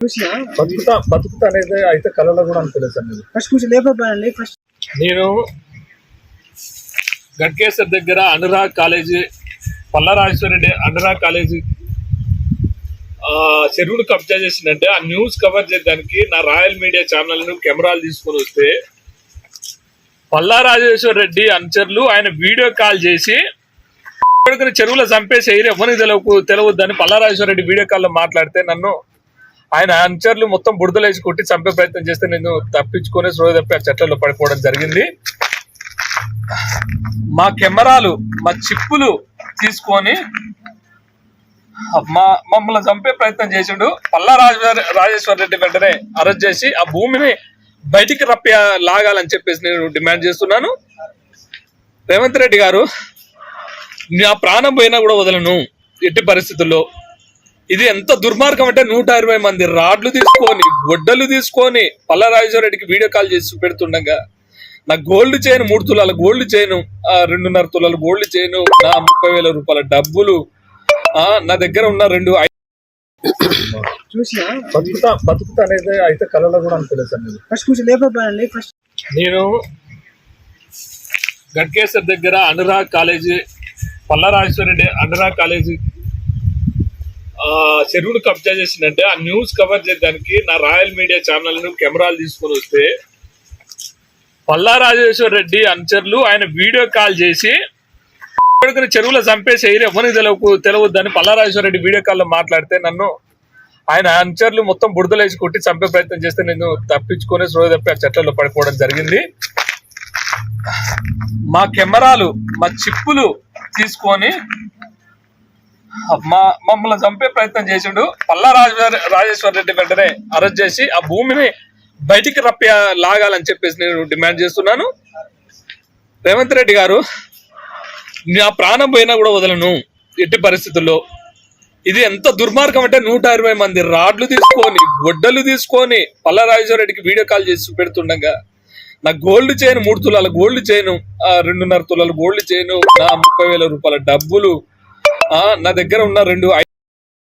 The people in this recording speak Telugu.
చూసినా? బతుకుతా బతుకుతా అనేది అయితే కళలో కూడా అనుకోలేదు సార్ మీరు ఫస్ట్ ఫస్ట్ నేను దగ్గర అనురాగ్ కాలేజీ పల్లరాజేశ్వరరెడ్డి అనురాగ్ కాలేజీ ఆ, చెరువును కబ్జా చేసిందంటే ఆ న్యూస్ కవర్ చేయడానికి నా రాయల్ మీడియా ఛానల్ను కెమెరాలు తీసుకొని వస్తే పల్లా రాజేశ్వర రెడ్డి అనుచరులు ఆయన వీడియో కాల్ చేసి చెరువులో చంపేసి ఎయిర్ ఎవరిని తెలవకు తెలవద్దని పల్లారాజేశ్వర రెడ్డి వీడియో కాల్లో మాట్లాడితే నన్ను ఆయన అనుచరులు మొత్తం బుడదలేసి కొట్టి చంపే ప్రయత్నం చేస్తే నేను తప్పించుకొని సోద తప్పి ఆ చెట్లలో పడిపోవడం జరిగింది. మా కెమెరాలు మా చిప్పులు తీసుకొని మా మమ్మల్ని చంపే ప్రయత్నం చేసిండు. పల్లా రాజేశ్వర్ రాజేశ్వర రెడ్డి వెంటనే అరెస్ట్ చేసి ఆ భూమిని బయటికి రప్పి లాగాలని చెప్పేసి నేను డిమాండ్ చేస్తున్నాను. రేవంత్ రెడ్డి గారు నా ప్రాణం పోయినా కూడా వదలను. ఎట్టి పరిస్థితుల్లో ఇది ఎంత దుర్మార్గం అంటే నూట ఇరవై మంది రాడ్లు తీసుకొని గొడ్డలు తీసుకొని పల్లరాజేశ్వర రెడ్డికి వీడియో కాల్ చేసి పెడుతుండగా నా గోల్డ్ చైన్ మూడు తులాల గోల్డ్ చైన్ ఆ రెండున్నర తులాల గోల్డ్ చైన్ నా ముప్పై వేల రూపాయల డబ్బులు ఆ నా దగ్గర ఉన్న రెండు ఐ- చూసినా? బతుకుతా బతుకుతా అనేది అయితే కళలో కూడా అనుకోలేదు ఫస్ట్ ఫస్ట్ నేను గట్కేసర్ దగ్గర అనురాగ్ కాలేజీ పల్లరాజేశ్వరరెడ్డి అనురాగ్ కాలేజీ చెరువును కబ్జా చేసిందంటే ఆ న్యూస్ కవర్ చేయడానికి నా రాయల్ మీడియా ఛానల్ను కెమెరాలు తీసుకొని వస్తే పల్లా రాజేశ్వర రెడ్డి అనుచరులు ఆయన వీడియో కాల్ చేసి కొడుకుని చెరువులో చంపేసి ఎయిర్ ఎవరిని తెలవకు తెలవద్దని పల్లా రాజేశ్వర రెడ్డి వీడియో కాల్లో మాట్లాడితే నన్ను ఆయన అనుచరులు మొత్తం బుడదలేసి కొట్టి చంపే ప్రయత్నం చేస్తే నేను తప్పించుకొని సోద తప్పి ఆ చెట్లలో పడిపోవడం జరిగింది. మా కెమెరాలు మా చిప్పులు తీసుకొని మా మమ్మల్ని చంపే ప్రయత్నం చేసిండు. పల్లా రాజేశ్వర రాజేశ్వర రెడ్డి వెంటనే అరెస్ట్ చేసి ఆ భూమిని బయటికి రప్పి లాగాలని చెప్పేసి నేను డిమాండ్ చేస్తున్నాను. రేవంత్ రెడ్డి గారు నా ప్రాణం పోయినా కూడా వదలను ఎట్టి పరిస్థితుల్లో. ఇది ఎంత దుర్మార్గం అంటే నూట ఇరవై మంది రాడ్లు తీసుకొని గొడ్డలు తీసుకొని పల్లరాజేశ్వర రెడ్డికి వీడియో కాల్ చేసి పెడుతుండగా నా గోల్డ్ చైన్ మూడు తులాల గోల్డ్ చైన్ రెండున్నర తులాల గోల్డ్ చైన్ నా ముప్పై వేల రూపాయల డబ్బులు నా దగ్గర ఉన్న రెండు ఐ-